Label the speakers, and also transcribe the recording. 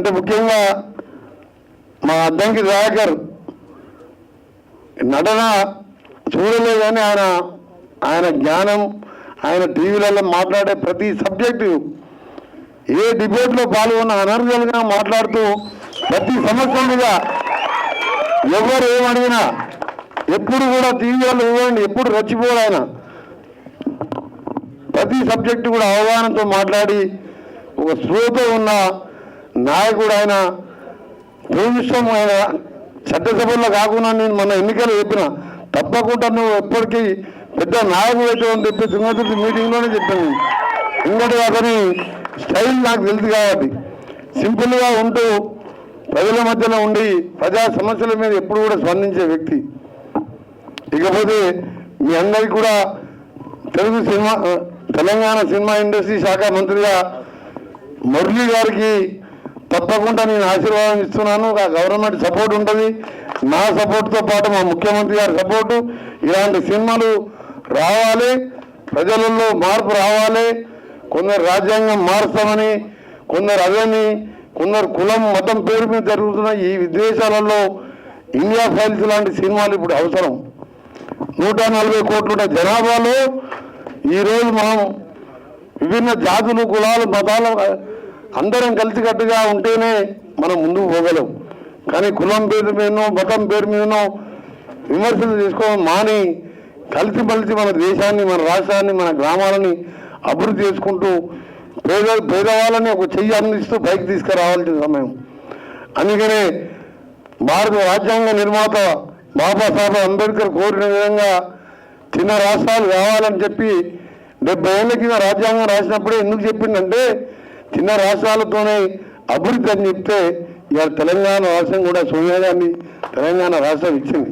Speaker 1: అంటే ముఖ్యంగా మా అద్దంకి దయాకర్ నటన చూడలే కానీ ఆయన ఆయన జ్ఞానం ఆయన టీవీలలో మాట్లాడే ప్రతి సబ్జెక్టు ఏ డిబేట్లో పాల్గొన్న అనర్గల్గా మాట్లాడుతూ ప్రతి సమస్య మీద ఎవరు ఏమడిగినా ఎప్పుడు కూడా టీవీలో ఇవ్వండి ఎప్పుడు రచ్చిపోడు ఆయన. ప్రతి సబ్జెక్టు కూడా అవగాహనతో మాట్లాడి ఒక స్లోతో ఉన్న నాయకుడు ఆయన భూమిష్టం ఆయన చట్టసభల్లో కాకుండా నేను మన ఎన్నికలు చెప్పిన తప్పకుండా నువ్వు ఎప్పటికీ పెద్ద నాయకుడు అయితే అని చెప్పి సింగతుడి మీటింగ్లోనే చెప్పాను. ఇంకటి అతని స్టైల్ నాకు తెలుసు కాబట్టి. సింపుల్గా ఉంటూ ప్రజల మధ్యలో ఉండి ప్రజా సమస్యల మీద ఎప్పుడు కూడా స్పందించే వ్యక్తి. ఇకపోతే మీ అందరికీ కూడా Telugu cinema Telangana cinema industry శాఖ మంత్రిగా మురళి గారికి తప్పకుండా నేను ఆశీర్వాదం ఇస్తున్నాను. ఆ గవర్నమెంట్ సపోర్ట్ ఉంటుంది. నా సపోర్ట్తో పాటు మా ముఖ్యమంత్రి గారి సపోర్టు. ఇలాంటి సినిమాలు రావాలి. ప్రజలలో మార్పు రావాలి. కొందరు రాజ్యాంగం మారుస్తామని కొందరు అదని కొందరు కులం మతం పేరు మీద జరుగుతున్న ఈ విదేశాలలో ఇండియా ఫైల్స్ లాంటి సినిమాలు ఇప్పుడు అవసరం. నూట నలభై కోట్ల జనాభాలో ఈరోజు మనం విభిన్న జాతులు కులాలు మతాలు అందరం కలిసికట్టుగా ఉంటేనే మనం ముందుకు పోగలం. కానీ కులం పేరు మీదనో మతం పేరు మీదనో విమర్శలు చేసుకోవడం మాని కలిసి మలిసి మన దేశాన్ని మన రాష్ట్రాన్ని మన గ్రామాలని అభివృద్ధి చేసుకుంటూ పేద పేదవాళ్ళని ఒక చెయ్యి అందిస్తూ పైకి తీసుకురావాల్సిన సమయం. అందుకనే భారత రాజ్యాంగ నిర్మాత బాబాసాహెబ్ అంబేద్కర్ కోరిన విధంగా చిన్న రాష్ట్రాలు కావాలని చెప్పి డెబ్బై ఏళ్ళ కింద రాజ్యాంగం రాసినప్పుడే ఎందుకు చెప్పిందంటే చిన్న రాష్ట్రాలతోనే అభివృద్ధి అని చెప్తే ఇవాళ తెలంగాణ రాష్ట్రం కూడా సోనియా గాంధీ తెలంగాణ రాష్ట్రం ఇచ్చింది.